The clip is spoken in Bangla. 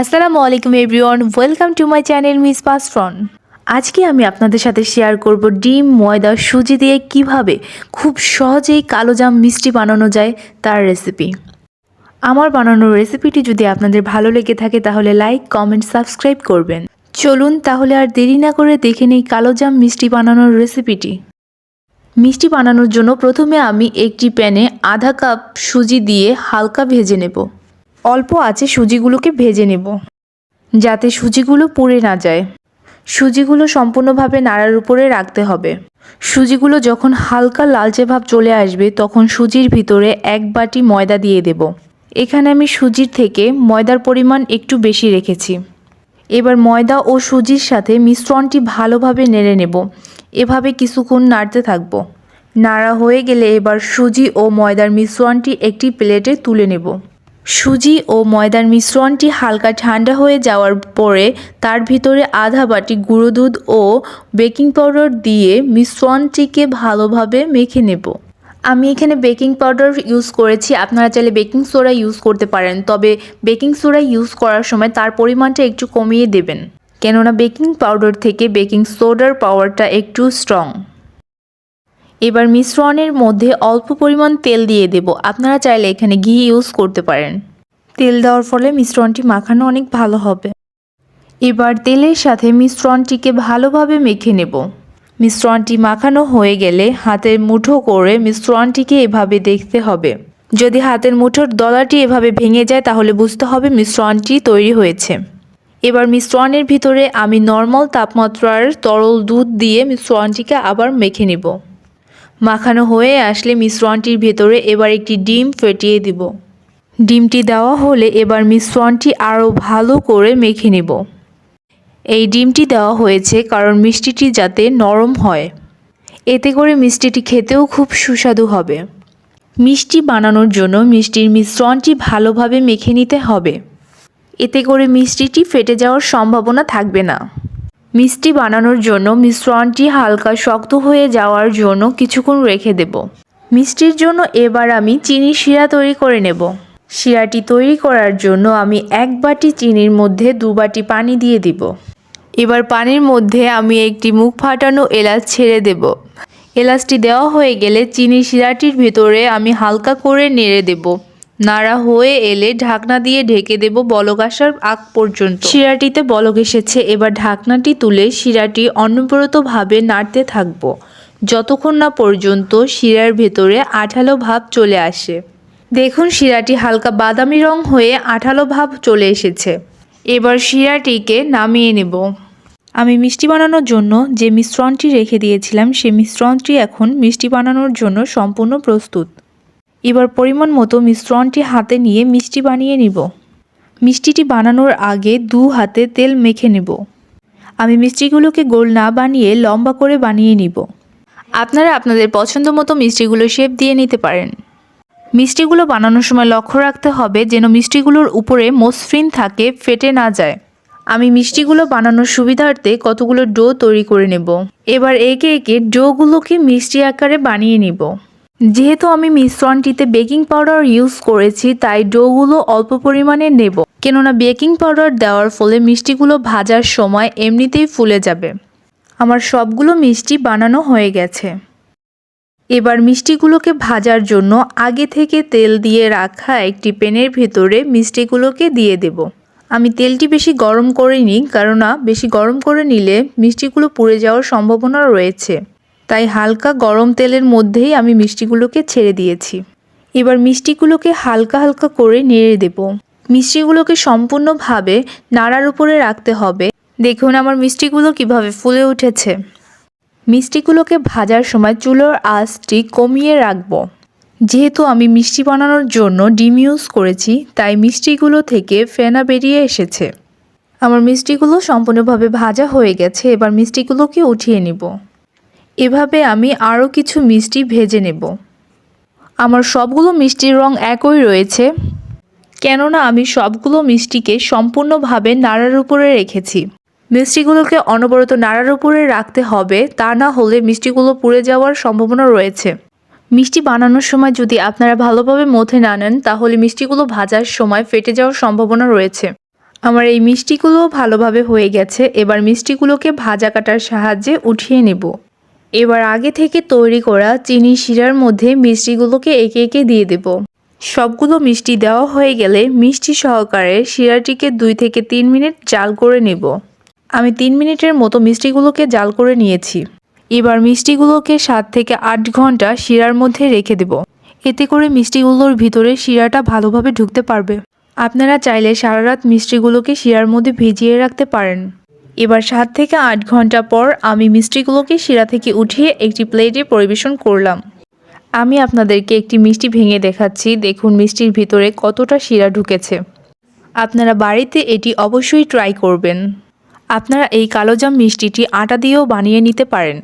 আসসালামু আলাইকুম everyone, welcome to my channel Miss পাসফ্রন আজকে আমি আপনাদের সাথে শেয়ার করব ডিম, ময়দা, সুজি দিয়ে কীভাবে খুব সহজেই কালোজাম মিষ্টি বানানো যায় তার রেসিপি আমার বানানোর রেসিপিটি যদি আপনাদের ভালো লেগে থাকে তাহলে লাইক কমেন্ট সাবস্ক্রাইব করবেন। চলুন তাহলে আর দেরি না করে দেখে নেই কালোজাম মিষ্টি বানানোর রেসিপিটি মিষ্টি বানানোর জন্য প্রথমে আমি একটি প্যানে আধা কাপ সুজি দিয়ে হালকা ভেজে নেব। অল্প আছে সুজিগুলোকে ভেজে নেব, যাতে সুজিগুলো পুড়ে না যায়। সুজিগুলো সম্পূর্ণভাবে নাড়ার উপরে রাখতে হবে। সুজিগুলো যখন হালকা লালচে ভাব চলে আসবে, তখন সুজির ভিতরে এক বাটি ময়দা দিয়ে দেব। এখানে আমি সুজির থেকে ময়দার পরিমাণ একটু বেশি রেখেছি। এবার ময়দা ও সুজির সাথে মিশ্রণটি ভালোভাবে নেড়ে নেব। এভাবে কিছুক্ষণ নাড়তে থাকব। নাড়া হয়ে গেলে এবার সুজি ও ময়দার মিশ্রণটি একটি প্লেটে তুলে নেব। সুজি ও ময়দার মিশ্রণটি হালকা ঠান্ডা হয়ে যাওয়ার পরে তার ভিতরে আধা বাটি গুঁড়ো দুধ ও বেকিং পাউডার দিয়ে মিশ্রণটিকে ভালোভাবে মেখে নেব। আমি এখানে বেকিং পাউডার ইউজ করেছি। আপনারা চাইলে বেকিং সোডা ইউজ করতে পারেন, তবে বেকিং সোডা ইউজ করার সময় তার পরিমাণটা একটু কমিয়ে দেবেন। কেননা বেকিং পাউডার থেকে বেকিং সোডার পাওয়ারটা একটু স্ট্রং। এবার মিশ্রণের মধ্যে অল্প পরিমাণ তেল দিয়ে দেব। আপনারা চাইলে এখানে ঘি ইউজ করতে পারেন। তেল দেওয়ার ফলে মিশ্রণটি মাখানো অনেক ভালো হবে। এবার তেলের সাথে মিশ্রণটিকে ভালোভাবে মেখে নেব। মিশ্রণটি মাখানো হয়ে গেলে হাতের মুঠো করে মিশ্রণটিকে এভাবে দেখতে হবে। যদি হাতের মুঠোর দলাটি এভাবে ভেঙে যায়, তাহলে বুঝতে হবে মিশ্রণটি তৈরি হয়েছে। এবার মিশ্রণের ভিতরে আমি নর্মাল তাপমাত্রার তরল দুধ দিয়ে মিশ্রণটিকে আবার মেখে নেব। মাখানো হয়ে আসলে মিশ্রণটির ভেতরে এবার একটি ডিম ফেটিয়ে দিব। ডিমটি দেওয়া হলে এবার মিশ্রণটি আরও ভালো করে মেখে নেব। এই ডিমটি দেওয়া হয়েছে কারণ মিষ্টিটি যাতে নরম হয়। এতে করে মিষ্টিটি খেতেও খুব সুস্বাদু হবে। মিষ্টি বানানোর জন্য মিষ্টির মিশ্রণটি ভালোভাবে মেখে নিতে হবে। এতে করে মিষ্টিটি ফেটে যাওয়ার সম্ভাবনা থাকবে না। মিষ্টি বানানোর জন্য মিশ্রণটি হালকা শক্ত হয়ে যাওয়ার জন্য কিছুক্ষণ রেখে দেব। মিষ্টির জন্য এবার আমি চিনি শিরা তৈরি করে নেব। শিরাটি তৈরি করার জন্য আমি এক বাটি চিনির মধ্যে দু বাটি পানি দিয়ে দিব। এবার পানির মধ্যে আমি একটি মুখ ফাটানো এলাচ ছেড়ে দেব। এলাচটি দেওয়া হয়ে গেলে চিনি শিরাটির ভেতরে আমি হালকা করে নেড়ে দেব। নাড়া হয়ে এলে ঢাকনা দিয়ে ঢেকে দেব বলক আসার আগ পর্যন্ত। শিরাটিতে বলক এসেছে, এবার ঢাকনাটি তুলে শিরাটি অনবরতভাবে নাড়তে থাকব। যতক্ষণ না পর্যন্ত শিরার ভেতরে আঠালো ভাব চলে আসে। দেখুন শিরাটি হালকা বাদামি রং হয়ে আঠালো ভাব চলে এসেছে। এবার শিরাটিকে নামিয়ে নেব। আমি মিষ্টি বানানোর জন্য যে মিশ্রণটি রেখে দিয়েছিলাম সেই মিশ্রণটি এখন মিষ্টি বানানোর জন্য সম্পূর্ণ প্রস্তুত। এবার পরিমাণ মতো মিশ্রণটি হাতে নিয়ে মিষ্টি বানিয়ে নিব। মিষ্টিটি বানানোর আগে দু হাতে তেল মেখে নেব। আমি মিষ্টিগুলোকে গোল না বানিয়ে লম্বা করে বানিয়ে নিব। আপনারা আপনাদের পছন্দ মতো মিষ্টিগুলো শেপ দিয়ে নিতে পারেন। মিষ্টিগুলো বানানোর সময় লক্ষ্য রাখতে হবে যেন মিষ্টিগুলোর উপরে মসৃণ থাকে, ফেটে না যায়। আমি মিষ্টিগুলো বানানোর সুবিধার্থে কতগুলো ডো তৈরি করে নেব। এবার একে একে ডোগুলোকে মিষ্টি আকারে বানিয়ে নিব। যেহেতু আমি মিশ্রণটিতে বেকিং পাউডার ইউজ করেছি, তাই ডোগুলো অল্প পরিমাণে নেব। কেননা বেকিং পাউডার দেওয়ার ফলে মিষ্টিগুলো ভাজার সময় এমনিতেই ফুলে যাবে। আমার সবগুলো মিষ্টি বানানো হয়ে গেছে। এবার মিষ্টিগুলোকে ভাজার জন্য আগে থেকে তেল দিয়ে রাখা একটি প্যানের ভেতরে মিষ্টিগুলোকে দিয়ে দেব। আমি তেলটি বেশি গরম করিনি, কেননা বেশি গরম করে নিলে মিষ্টিগুলো পুড়ে যাওয়ার সম্ভাবনা রয়েছে। তাই হালকা গরম তেলের মধ্যেই আমি মিষ্টিগুলোকে ছেড়ে দিয়েছি। এবার মিষ্টিগুলোকে হালকা হালকা করে নেড়ে দেব। মিষ্টিগুলোকে সম্পূর্ণভাবে নাড়ার উপরে রাখতে হবে। দেখুন আমার মিষ্টিগুলো কীভাবে ফুলে উঠেছে। মিষ্টিগুলোকে ভাজার সময় চুলোর আঁচটি কমিয়ে রাখব। যেহেতু আমি মিষ্টি বানানোর জন্য ডিম ইউজ করেছি, তাই মিষ্টিগুলো থেকে ফেনা বেরিয়ে এসেছে। আমার মিষ্টিগুলো সম্পূর্ণভাবে ভাজা হয়ে গেছে। এবার মিষ্টিগুলোকে উঠিয়ে নিব। এভাবে আমি আরও কিছু মিষ্টি ভেজে নেব। আমার সবগুলো মিষ্টির রং একই রয়েছে, কেননা আমি সবগুলো মিষ্টিকে সম্পূর্ণভাবে নাড়ার উপরে রেখেছি। মিষ্টিগুলোকে অনবরত নাড়ার উপরে রাখতে হবে, তা না হলে মিষ্টিগুলো পুড়ে যাওয়ার সম্ভাবনা রয়েছে। মিষ্টি বানানোর সময় যদি আপনারা ভালোভাবে মথে না নেন, তাহলে মিষ্টিগুলো ভাজার সময় ফেটে যাওয়ার সম্ভাবনা রয়েছে। আমার এই মিষ্টিগুলো ভালোভাবে হয়ে গেছে, এবার মিষ্টিগুলোকে ভাজা কাটার সাহায্যে উঠিয়ে নেব। এবার আগে থেকে তৈরি করা চিনি শিরার মধ্যে মিষ্টিগুলোকে একে একে দিয়ে দেব। সবগুলো মিষ্টি দেওয়া হয়ে গেলে মিষ্টি সহকারে শিরাটিকে দুই থেকে তিন মিনিট জাল করে নেব। আমি তিন মিনিটের মতো মিষ্টিগুলোকে জাল করে নিয়েছি। এবার মিষ্টিগুলোকে সাত থেকে আট ঘণ্টা শিরার মধ্যে রেখে দেব। এতে করে মিষ্টিগুলোর ভিতরে শিরাটা ভালোভাবে ঢুকতে পারবে। আপনারা চাইলে সারা রাত মিষ্টিগুলোকে শিরার মধ্যে ভিজিয়ে রাখতে পারেন। এবার সাত থেকে আট ঘণ্টা পর আমি মিষ্টিগুলোকে শিরা থেকে উঠিয়ে একটি প্লেটে পরিবেশন করলাম। আমি আপনাদেরকে একটি মিষ্টি ভেঙে দেখাচ্ছি। দেখুন মিষ্টির ভিতরে কতটা শিরা ঢুকেছে। আপনারা বাড়িতে এটি অবশ্যই ট্রাই করবেন। আপনারা এই কালোজাম মিষ্টিটি আটা দিয়েও বানিয়ে নিতে পারেন।